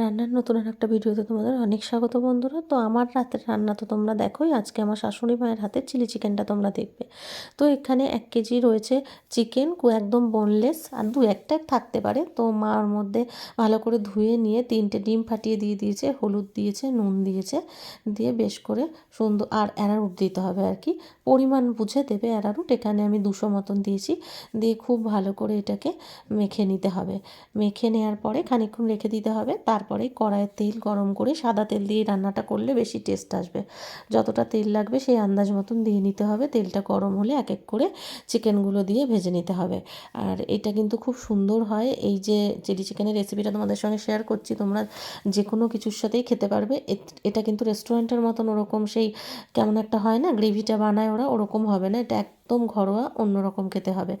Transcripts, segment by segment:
রান্নার নতুন আর একটা ভিডিওতে তোমাদের অনেক স্বাগত বন্ধুরা। তো আমার রাতের রান্না তো তোমরা দেখোই, আজকে আমার শাশুড়ি মায়ের হাতে চিলি চিকেনটা তোমরা দেখবে। তো এখানে এক কেজি রয়েছে চিকেন একদম বোনলেস আর দু একটা থাকতে পারে। তো মার মধ্যে ভালো করে ধুয়ে নিয়ে তিনটে ডিম ফাটিয়ে দিয়ে দিয়েছে, হলুদ দিয়েছে, নুন দিয়েছে, দিয়ে বেশ করে সুন্দর, আর অ্যারারুট দিতে হবে আর কি। পরিমাণ বুঝে দেবে অ্যারারুট, এখানে আমি দুশো মতন দিয়েছি। দিয়ে খুব ভালো করে এটাকে মেখে নিতে হবে। মেখে নেওয়ার পরে খানিকক্ষণ রেখে দিতে হবে তারপরে কড়াইয়ের তেল গরম করে সাদা তেল দিয়ে রান্নাটা করলে বেশি টেস্ট আসবে। যতটা তেল লাগবে সেই আন্দাজ মতন দিয়ে নিতে হবে। তেলটা গরম হলে এক এক করে চিকেনগুলো দিয়ে ভেজে নিতে হবে। আর এটা কিন্তু খুব সুন্দর হয়। এই যে চিলি চিকেনের রেসিপিটা তোমাদের সঙ্গে শেয়ার করছি, তোমরা যে কোনো কিছুর সাথেই খেতে পারবে। এটা কিন্তু রেস্টুরেন্টের মতন ওরকম সেই কেমন একটা হয় না গ্রেভিটা বানায় ওরা, ওরকম হবে না। এটা একদম ঘরোয়া, অন্যরকম খেতে হবে।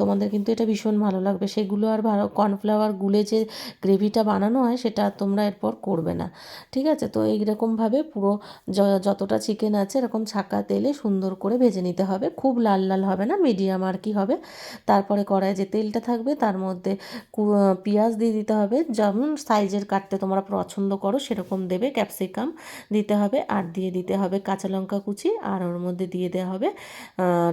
তোমাদের কিন্তু এটা ভীষণ ভালো লাগবে। সেগুলো আর ভালো, কর্নফ্লাওয়ার গুলে যে গ্রেভিটা বানানো হয়, সেটা তোমরা এরপর করবে না। ঠিক আছে? তো এইরকমভাবে পুরো যতটা চিকেন আছে, এরকম ছাকা তেলে সুন্দর করে ভেজে নিতে হবে। খুব লাল লাল হবে না মিডিয়াম আর কি হবে। তারপরে কড়াই যে তেলটা থাকবে, তার মধ্যে পেঁয়াজ দিয়ে দিতে হবে। যেমন সাইজের কাটতে তোমরা পছন্দ করো, সেরকম দেবে। ক্যাপসিকাম দিতে হবে, আর দিয়ে দিতে হবে কাঁচা লঙ্কা কুচি, আর ওর মধ্যে দিয়ে দেওয়া হবে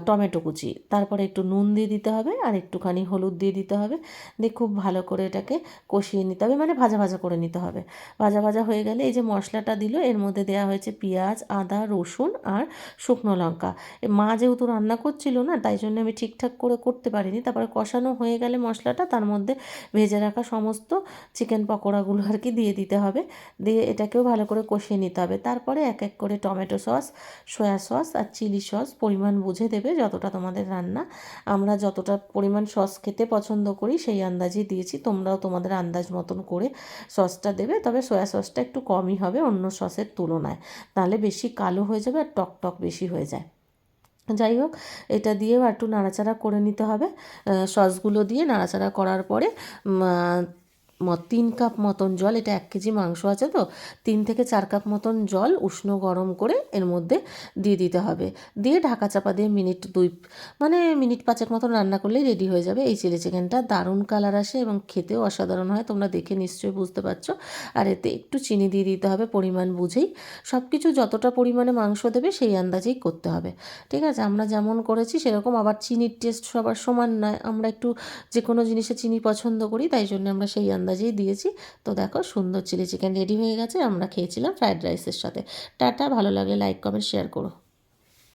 টমেটো কুচি। তারপরে একটু নুন দিয়ে দিতে হবে আর একটুখানি হলুদ দিয়ে দিতে হবে। দিয়ে খুব ভালো করে এটাকে কষিয়ে নিতে হবে মানে ভাজা ভাজা করে নিতে হবে। ভাজা ভাজা হয়ে গেলে এই যে মশলাটা দিল, এর মধ্যে দেওয়া হয়েছে পেঁয়াজ, আদা, রসুন আর শুকনো লঙ্কা। মা যেহেতু রান্না করছিল না, তাই জন্য আমি ঠিকঠাক করে করতে পারিনি। তারপরে কষানো হয়ে গেলে মশলাটা, তার মধ্যে ভেজে রাখা সমস্ত চিকেন পকোড়াগুলো আর কি দিয়ে দিতে হবে। দিয়ে এটাকেও ভালো করে কষিয়ে নিতে হবে। তারপরে এক এক করে টমেটো সস, সয়া সস আর চিলি সস, পরিমাণ বুঝে দেবে যতটা তোমাদের রান্না, আমরা যতটা পরিমাণ সস খেতে পছন্দ করি, সেই আন্দাজেই দিয়েছি। তোমরাও তোমাদের আন্দাজ মতন করে সসটা দেবে, তবে সয়া সসটা একটু কমই হবে অন্য সসের তুলনায়। তাহলে বেশি কালো হয়ে যাবে আর টক টক বেশি হয়ে যায়। যাই হোক, এটা দিয়েও একটু নাড়াচাড়া করে নিতে হবে। সসগুলো দিয়ে নাড়াচাড়া করার পরে তিন কাপ মতন জল, এটা এক কেজি মাংস আছে তো, তিন থেকে চার কাপ মতন জল উষ্ণ গরম করে এর মধ্যে দিয়ে দিতে হবে। দিয়ে ঢাকা চাপা দিয়ে মিনিট দুই মানে মিনিট পাঁচেক মতন রান্না করলেই রেডি হয়ে যাবে। এই চিলি চিকেনটা দারুণ কালার আসে এবং খেতেও অসাধারণ হয়, তোমরা দেখে নিশ্চয়ই বুঝতে পারছ। আর এতে একটু চিনি দিয়ে দিতে হবে পরিমাণ বুঝেই। সব কিছু যতটা পরিমাণে মাংস দেবে সেই আন্দাজেই করতে হবে। ঠিক আছে, আমরা যেমন করেছি সেরকম, আবার চিনির টেস্ট সবার সমান নয়। আমরা একটু যে কোনো জিনিসে চিনি পছন্দ করি, তাই জন্য আমরা সেই আন্দাজ আন্দাজেই দিয়েছি। তো দেখো সুন্দর চিলি চিকেন রেডি হয়ে গেছে। আমরা খেয়েছিলাম ফ্রায়েড রাইসের সাথে। টাটা, ভালো লাগলে লাইক, কমেন্ট, শেয়ার করো।